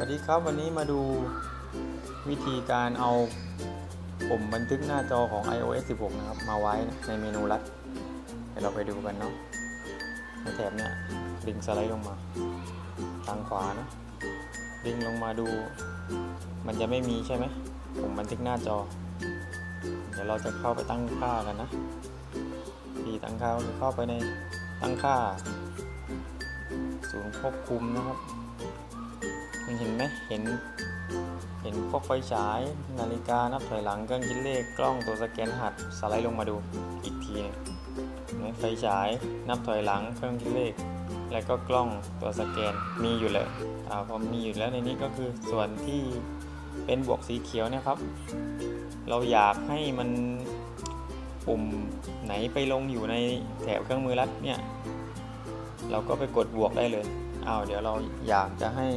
วัสดีครับวันนี้มาดูวิธีการเอาปุ่มบันทึกหน้าจอของ iOS 16 นะครับ มาไว้ในเมนูลัดเดี๋ยวเราไปดูกันเนาะในแถบเนี่ยดึงสไลด์ลงมา ทางขวานะดึงลงมาดู มันจะไม่มีใช่ไหมปุ่มบันทึกหน้าจอ เดี๋ยวเราจะเข้าไปตั้งค่ากันนะที่ตั้งค่าก็คือเข้าไปในตั้งค่า ศูนย์ควบคุมนะครับ เห็นไหมเห็น เห็นพวกไฟฉาย นาฬิกานับถอยหลังเครื่องคิดเลขกล้องตัวสแกนหัสสไลด์ลงมาดูอีกทีหนึงไฟฉายนับถอยหลังเครื่องคิดเลข แล้วก็กล้องตัวสแกนมีอยู่แล้วอ่าพอมีอยู่แล้วในนี้ก็คือส่วนที่เป็นบวกสีเขียวนะครับ เราอยากให้มันปุ่มไหนไปลงอยู่ในแถบเครื่องมือรัดเนี่ย เราก็ไปกดบวกได้เลยอ้าวเดี๋ยวเราอยากจะให้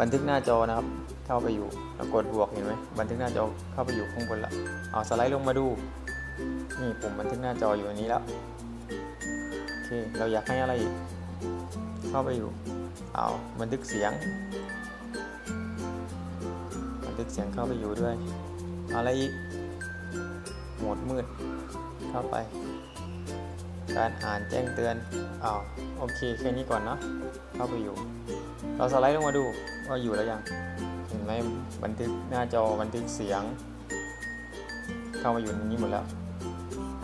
บันทึกหน้าจอนะครับ เข้าไปอยู่เรากดบวกเห็นไหมบันทึกหน้าจอเข้าไปอยู่ข้างบนละเอาสไลด์ลงมาดูนี่ปุ่มบันทึกหน้าจออยู่อันนี้แล้วโอเคเราอยากให้อะไรอีกเข้าไปอยู่เอาบันทึกเสียง บันทึกเสียงเข้าไปอยู่ด้วยอาอะไรอีกโหมดมืดเข้าไป การอ่านแจ้งเตือนอ้าวโอเคแค่นี้ก่อนเนาะเข้าไปอยู่ เราสไลด์ลงมาดูว่าอยู่แล้วยัง เห็นไหมบันทึกหน้าจอบันทึกเสียง เข้ามาอยู่ในนี้หมดแล้ว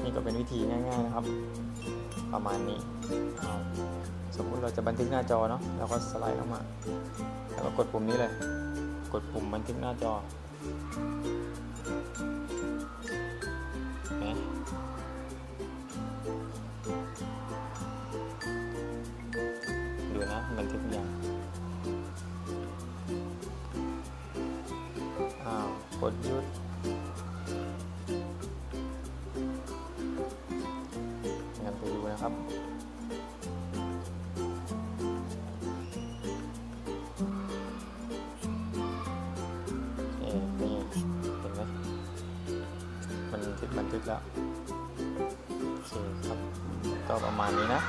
นี่ก็เป็นวิธีง่ายๆนะครับ ประมาณนี้อ้าสมมุติเราจะบันทึกหน้าจอเนาะเราก็สไลด์ลงมา แล้วก็กดปุ่มนี้เลย กดปุ่มบันทึกหน้าจอ ดหยุดงันไปดูนะครับเอ๊ะนี่เห็นไหมมันบันทึกบันทึกแล้วโอเคครับก็ประมาณนี้นะ